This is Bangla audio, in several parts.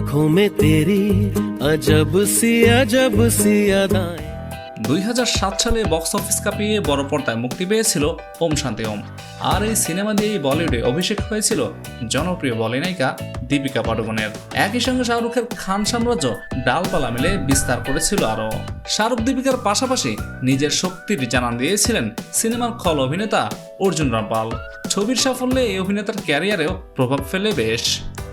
আঁখো মে তেরি আজব সি আজব সি আদায় দুই সালে বক্স অফিস কাঁপিয়ে বড় পর্দায় মুক্তি পেয়েছিল ওম শান্তি ওম। আর এই সিনেমা দিয়েই বলিউডে অভিষেক হয়েছিল জনপ্রিয় বলি নায়িকা দীপিকা পাডুকোনের। একই সঙ্গে শাহরুখের খান সাম্রাজ্য ডালপালা মিলে বিস্তার করেছিল আরও। শাহরুখ দীপিকার পাশাপাশি নিজের শক্তির জানান দিয়েছিলেন সিনেমার খল অভিনেতা অর্জুন রামপাল। ছবির সাফল্যে এই অভিনেতার ক্যারিয়ারেও প্রভাব ফেলে বেশ।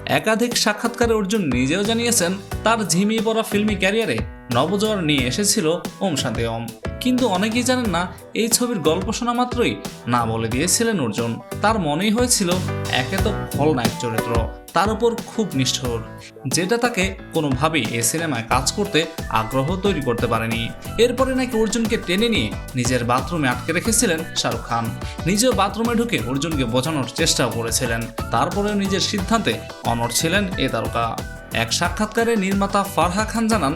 একাধিক সাক্ষাৎকারে অর্জুন নিজেও জানিয়েছেন, তার ঝিমিয়ে পড়া ফিল্মি ক্যারিয়ারে নবজোয়ার নিয়ে এসেছিল ওম শান্তি ওম। কিন্তু অনেকেই জানেন না, এই ছবির গল্প শোনা মাত্রই না বলে দিয়েছিলেন অর্জুন। তার মনেই হয়েছিল, একে তো খলনায়ক চরিত্র, তার উপর খুব নিষ্ঠুর। যেটা তাকে কোনোভাবেই এ সিনেমায় কাজ করতে আগ্রহ তৈরি করতে পারেনি। এরপরে নাকি অর্জুনকে টেনে নিয়ে নিজের বাথরুমে আটকে রেখেছিলেন শাহরুখ খান। নিজেও বাথরুমে ঢুকে অর্জুনকে বোঝানোর চেষ্টাও করেছিলেন। তারপরেও নিজের সিদ্ধান্তে অনড় ছিলেন এ তারকা। এক সাক্ষাৎকারে নির্মাতা ফারহা খান জানান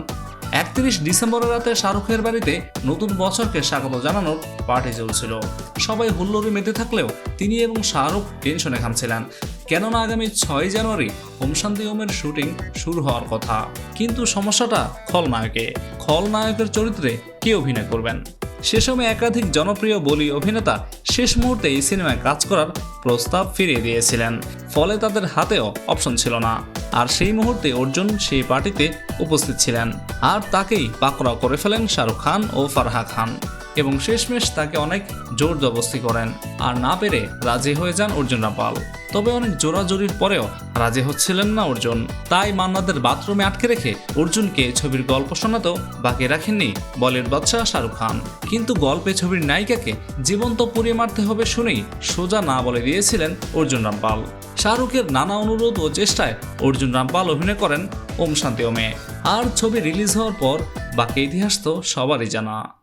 একত্রিশ ডিসেম্বরের রাতে শাহরুখের বাড়িতে নতুন বছরকে স্বাগত জানানোর পার্টি চলছিল। সবাই হুল্লোড়ে মেতে থাকলেও তিনি এবং শাহরুখ টেনশনে খামছিলেন কেননা আগামী ছয় জানুয়ারি হোম শান্তি হোমের শুটিং শুরু হওয়ার কথা। কিন্তু সমস্যাটা খলনায়কে। খলনায়কের চরিত্রে কে অভিনয় করবেন? সে সময় একাধিক জনপ্রিয় বলি অভিনেতা শেষ মুহূর্তে এই সিনেমায় কাজ করার প্রস্তাব ফিরিয়ে দিয়েছিলেন। ফলে তাদের হাতেও অপশন ছিল না। আর সেই মুহূর্তে অর্জুন সেই পার্টিতে উপস্থিত ছিলেন। আর তাকেই পাকড়াও করে ফেলেন শাহরুখ খান ও ফারহা খান। এবং শেষমেশ তাকে অনেক জোর জবস্তি করেন। আর না পেরে রাজি হয়ে যান অর্জুন রামপাল তবে অনেক জোরাজোরির পরেও রাজি হচ্ছিলেন না অর্জুন। তাই মান্নাদের বাথরুমে আটকে রেখে অর্জুনকে ছবির গল্প শোনাতেও বাকি রাখেননি বলিউড বাদশাহ শাহরুখ খান। কিন্তু গল্পে ছবির নায়িকাকে জীবন্ত পুড়িয়ে মারতে হবে শুনেই সোজা না বলে দিয়েছিলেন অর্জুন রামপাল। শাহরুখের নানা অনুরোধ ও চেষ্টায় অর্জুন রামপাল অভিনয় করেন ওম শান্তি ওমে। আর ছবি রিলিজ হওয়ার পর বাকি ইতিহাস তো সবারই জানা।